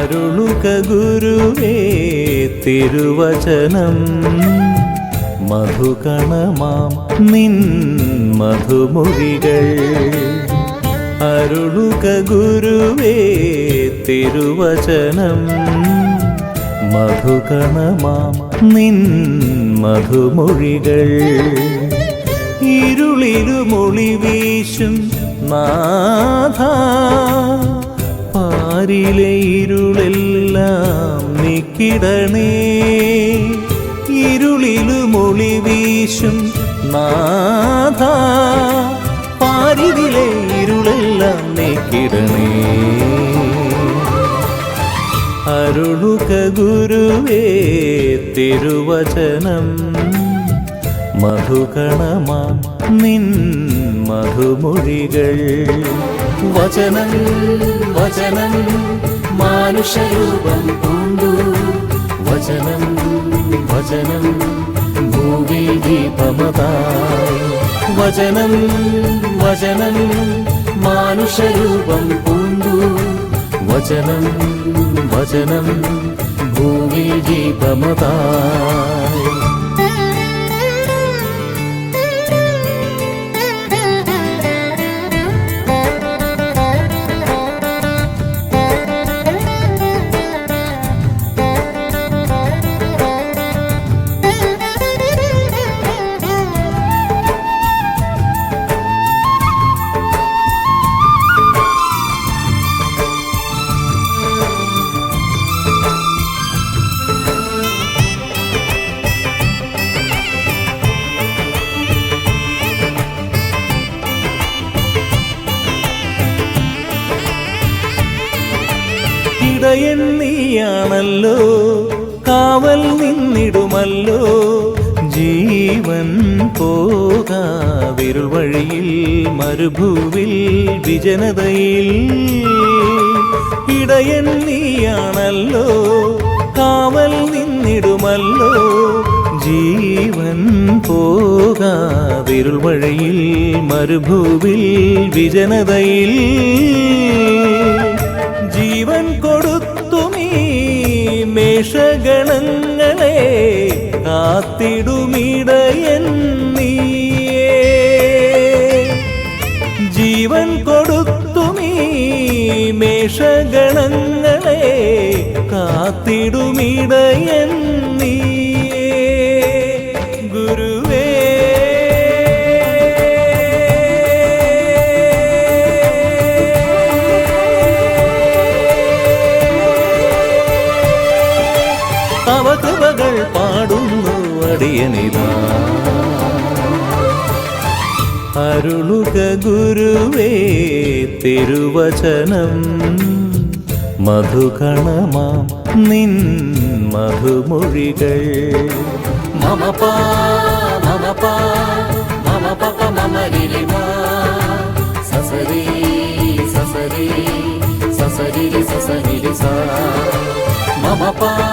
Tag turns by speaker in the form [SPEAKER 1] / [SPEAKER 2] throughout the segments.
[SPEAKER 1] അരുളുക ഗുരുവേ തിരുവചനം. മധുകണമാം നിൻ മധുമുറികൾ അരുളുക ഗുരുവേ തിരുവചനം. മധുകണമാം നിൻ മധുമൊഴികൾ ഇരുളിലുമൊളി വീശും നാഥ. പാരിലെ ഇരുളെല്ലാം നീക്കിടണേ. ഇരുളിലും വീശും നാഥ. പാരിലെ ഇരുളെല്ലാം നീക്കിടണേ. അരുളുക ഗുരുവേ തിരുവചനം. മധുകണമാം നിൻ മധുമൊഴികൾ. വചനം വചനം മാനുഷരൂപം പൂണ്ടു വചനം വചനം ഭൂമി ദീപമതായി. വചനം വചനം മാനുഷരൂപം പൂണ്ടു വചനം വചനം ഭൂമി ദീപമതായി. ഇടയൻ നീയാണല്ലോ കാവൽ നിന്നിടുമല്ലോ ജീവൻ പോകാവിരുൾ വഴിയിൽ മരുഭൂവിൽ വിജനതയിൽ. ഇടയൻ നീയാണല്ലോ കാവൽ നിന്നിടുമല്ലോ ജീവൻ പോകാവിരുൾ വഴിയിൽ മരുഭൂവിൽ വിജനതയിൽ. ജീവൻ കൊടുത്തുമീ മേഷഗണങ്ങളെ കാത്തിടുമിടയൻ ജീവൻ കൊടുത്തുമീ മേഷഗണങ്ങളെ കാത്തിടുമിടയൻ അവകൃപകൾ പാടുന്നു അടിയനിതാ. അരുളുക ഗുരുവേ തിരുവചനം. മധുകണമാം നിൻ മധുമൊഴികൾ. മമ പാ മമ പാ മമ പപ മമ സസരി സസരി സസരി സസരി സ. മമ മമ പാ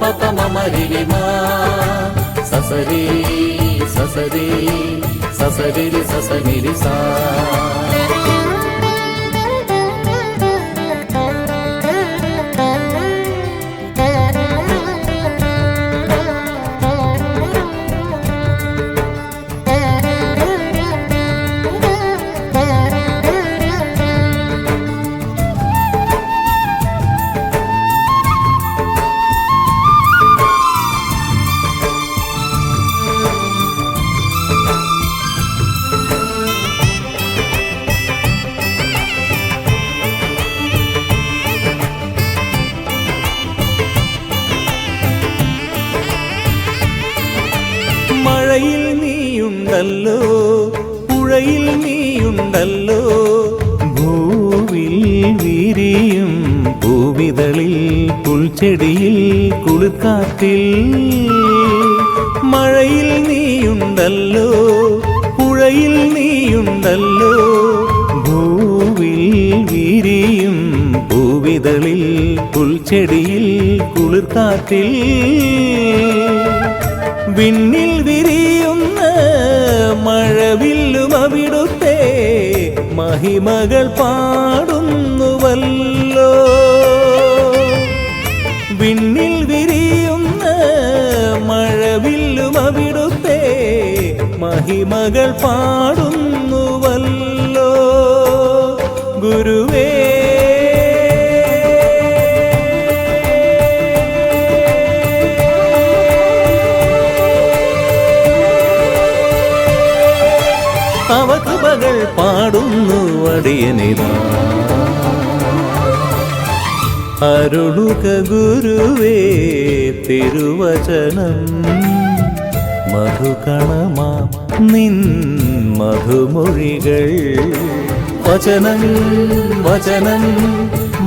[SPEAKER 1] മമ പപ മമ രിലിമ സസരി സസരി സസരി നീയുണ്ടല്ലോ പുഴയിൽ നീയുണ്ടല്ലോ. ഭൂവിൽ വിരിയും പൂവിതളിൽ പുൽച്ചെടിയിൽ കുളിർക്കാറ്റിൽ. മഴയിൽ നീയുണ്ടല്ലോ പുഴയിൽ നീയുണ്ടല്ലോ. ഭൂവിൽ വിരിയും പൂവിതളിൽ പുൽച്ചെടിയിൽ കുളിർക്കാറ്റിൽ. വിണ്ണിൽ മഹിമകൾ പാടുന്നുവല്ലോ. വിണ്ണിൽ വിരിയുന്ന മഴവില്ലും അവിടുത്തെ മഹിമകൾ പാടുന്നുവല്ലോ. ഗുരുവേ അവ കൃപകൾ പാടുന്നു അടിയനിതാ. അരുളുക ഗുരുവേ തിരുവചനം. മധുകണമാ നിൻ മധുമൊഴികൾ. വചനം വചനം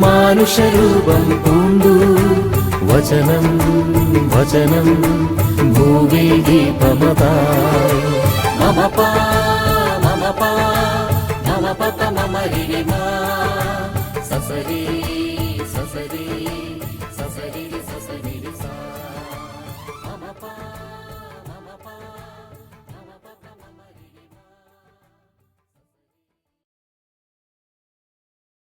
[SPEAKER 1] മാനുഷരൂപം പൂണ്ടു. വചനം വചനം ഭൂവി ദീപമതായി. മമ